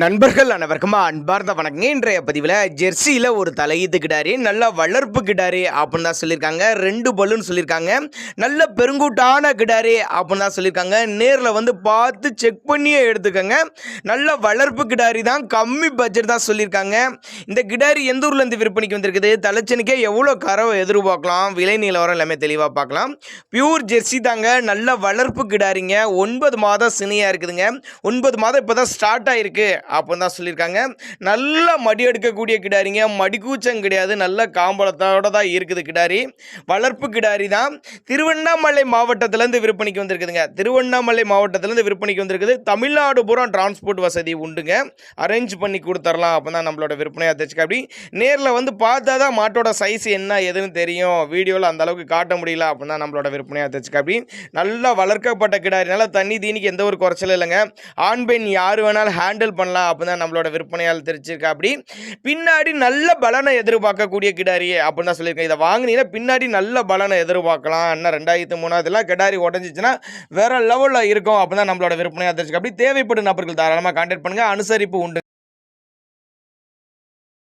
நண்பர்கள் அனைவருக்குமா அன்பார்ந்த வணக்கங்க. இன்றைய பதிவில் ஜெர்சியில் ஒரு தலையீத்து கிடாரி நல்ல வளர்ப்பு கிடாரி அப்படின்னு தான் சொல்லியிருக்காங்க. ரெண்டு பல்லுன்னு சொல்லியிருக்காங்க. நல்ல பெருங்கூட்டான கிடாரி அப்படின்னு தான் சொல்லியிருக்காங்க. நேரில் வந்து பார்த்து செக் பண்ணியே எடுத்துக்கோங்க. நல்ல வளர்ப்பு கிடாரி தான் கம்மி பட்ஜெட் தான் சொல்லியிருக்காங்க. இந்த கிடாரி எந்த ஊர்லேருந்து விற்பனைக்கு வந்திருக்குது? தலைச்சனுக்கே எவ்வளோ கரவை எதிர்பார்க்கலாம்? விலை நிலவரம் எல்லாமே தெளிவாக பார்க்கலாம். பியூர் ஜெர்சி தாங்க. நல்ல வளர்ப்பு கிடாரிங்க ஒன்பது மாதம் சினியாக இருக்குதுங்க. ஒன்பது மாதம் இப்போ தான் ஸ்டார்ட் ஆகிருக்கு அப்போ தான் சொல்லியிருக்காங்க. நல்லா மடி எடுக்கக்கூடிய கிடாரிங்க. மடிக்கூச்சம் கிடையாது. நல்ல காம்பளத்தோட தான் இருக்குது கிடாரி. வளர்ப்பு கிடாரி தான். திருவண்ணாமலை மாவட்டத்திலேருந்து விற்பனைக்கு வந்திருக்குதுங்க. திருவண்ணாமலை மாவட்டத்திலேருந்து விற்பனைக்கு வந்திருக்குது. தமிழ்நாடு பூரா டிரான்ஸ்போர்ட் வசதி உண்டுங்க. அரேஞ்ச் பண்ணி கொடுத்துர்லாம். அப்போ தான் நம்மளோட விற்பனையாக தச்சுக்க அப்படி. நேரில் வந்து பார்த்தா தான் மாட்டோட சைஸ் என்ன எதுன்னு தெரியும். வீடியோவில் அந்த அளவுக்கு காட்ட முடியல. அப்படின்னா நம்மளோட விற்பனையாக தச்சுக்க அப்படி. நல்லா வளர்க்கப்பட்ட கிடாரினால தண்ணி தீனிக்கு எந்த ஒரு குறைச்சலும் இல்லைங்க. ஆண் பெண் யார் வேணாலும் ஹேண்டில் பண்ணலாம். அப்போ தான் நம்மளோட விற்பனையால் தெரிஞ்சிருக்கா. அப்படி பின்னாடி நல்ல பலனை எதிர்பார்க்கக்கூடிய கிடாரி அப்படின்னு தான் சொல்லியிருக்கேன். இதை வாங்கினீங்கன்னா பின்னாடி நல்ல பலனை எதிர்பார்க்கலாம். இன்னும் ரெண்டாயிரத்து மூணாவதுலாம் கிடாரி உடஞ்சிச்சுன்னா வேற லெவலில் இருக்கும் அப்போ தான் நம்மளோட விற்பனையாக தெரிஞ்சுக்க அப்படி தேவைப்படும் நபர்கள் தாராளமாக கான்டாக்ட் பண்ணுங்கள் அனுசரிப்பு உண்டு.